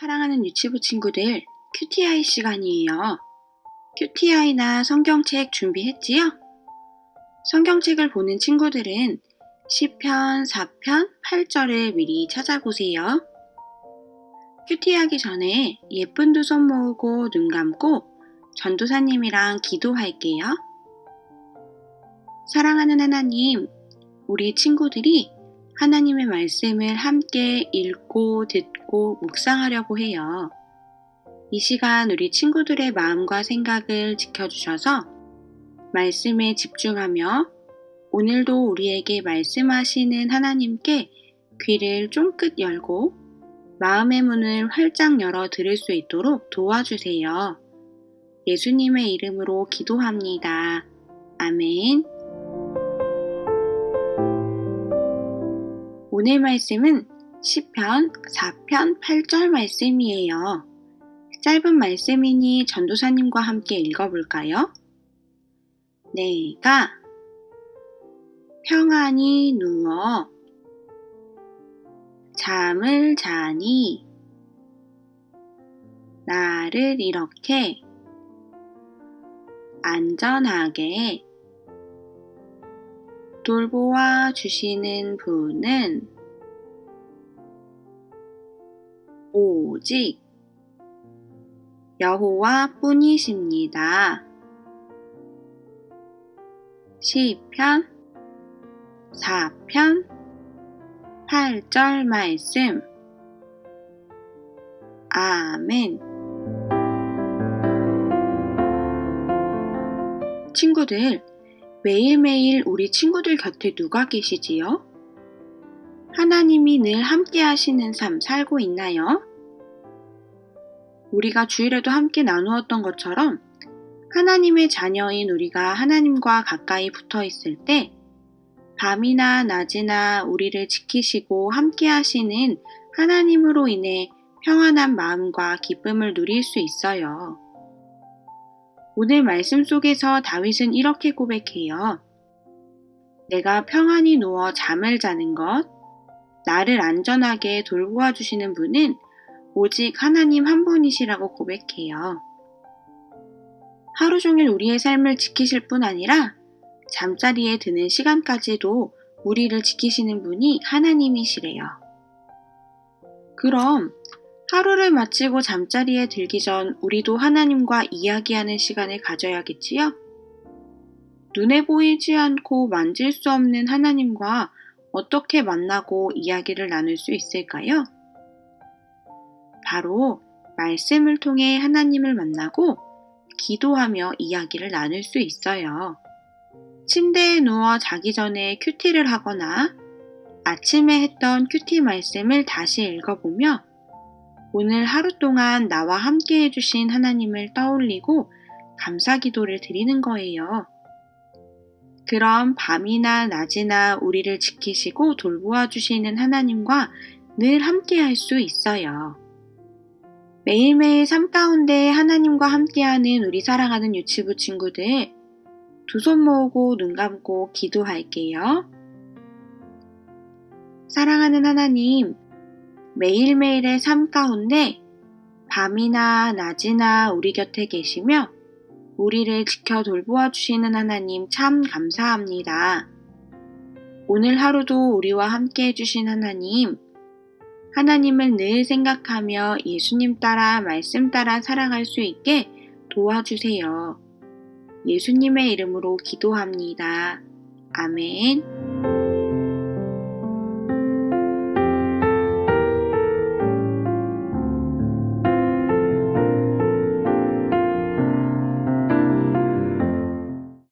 사랑하는 유치부 친구들, QTI 시간이에요. QTI나 성경책 준비했지요? 성경책을 보는 친구들은 10편, 4편, 8절을 미리 찾아보세요. 큐티 하기 전에 예쁜 두 손 모으고 눈 감고 전도사님이랑 기도할게요. 사랑하는 하나님, 우리 친구들이 하나님의 말씀을 함께 읽고 듣고 묵상하려고 해요. 이 시간 우리 친구들의 마음과 생각을 지켜주셔서 말씀에 집중하며 오늘도 우리에게 말씀하시는 하나님께 귀를 쫑긋 열고 마음의 문을 활짝 열어 들을 수 있도록 도와주세요. 예수님의 이름으로 기도합니다. 아멘. 오늘 말씀은 10편 4편 8절 말씀이에요. 짧은 말씀이니 전도사님과 함께 읽어볼까요? 내가 평안히 누워 잠을 자니 나를 이렇게 안전하게 돌보아 주시는 분은 오직 여호와 뿐이십니다. 시편 4편 8절 말씀 아멘 친구들, 매일매일 우리 친구들 곁에 누가 계시지요? 하나님이 늘 함께 하시는 삶 살고 있나요? 우리가 주일에도 함께 나누었던 것처럼 하나님의 자녀인 우리가 하나님과 가까이 붙어 있을 때 밤이나 낮이나 우리를 지키시고 함께 하시는 하나님으로 인해 평안한 마음과 기쁨을 누릴 수 있어요. 오늘 말씀 속에서 다윗은 이렇게 고백해요. 내가 평안히 누워 잠을 자는 것, 나를 안전하게 돌보아 주시는 분은 오직 하나님 한 분이시라고 고백해요. 하루 종일 우리의 삶을 지키실 뿐 아니라 잠자리에 드는 시간까지도 우리를 지키시는 분이 하나님이시래요. 그럼 하루를 마치고 잠자리에 들기 전 우리도 하나님과 이야기하는 시간을 가져야겠지요? 눈에 보이지 않고 만질 수 없는 하나님과 어떻게 만나고 이야기를 나눌 수 있을까요? 바로 말씀을 통해 하나님을 만나고 기도하며 이야기를 나눌 수 있어요. 침대에 누워 자기 전에 큐티를 하거나 아침에 했던 큐티 말씀을 다시 읽어보며 오늘 하루 동안 나와 함께 해주신 하나님을 떠올리고 감사 기도를 드리는 거예요. 그럼 밤이나 낮이나 우리를 지키시고 돌보아 주시는 하나님과 늘 함께 할 수 있어요. 매일매일 삶 가운데 하나님과 함께하는 우리 사랑하는 유치부 친구들, 두 손 모으고 눈 감고 기도할게요. 사랑하는 하나님, 매일매일의 삶 가운데 밤이나 낮이나 우리 곁에 계시며 우리를 지켜 돌보아 주시는 하나님 참 감사합니다. 오늘 하루도 우리와 함께 해주신 하나님, 하나님을 늘 생각하며 예수님 따라 말씀 따라 살아갈 수 있게 도와주세요. 예수님의 이름으로 기도합니다. 아멘.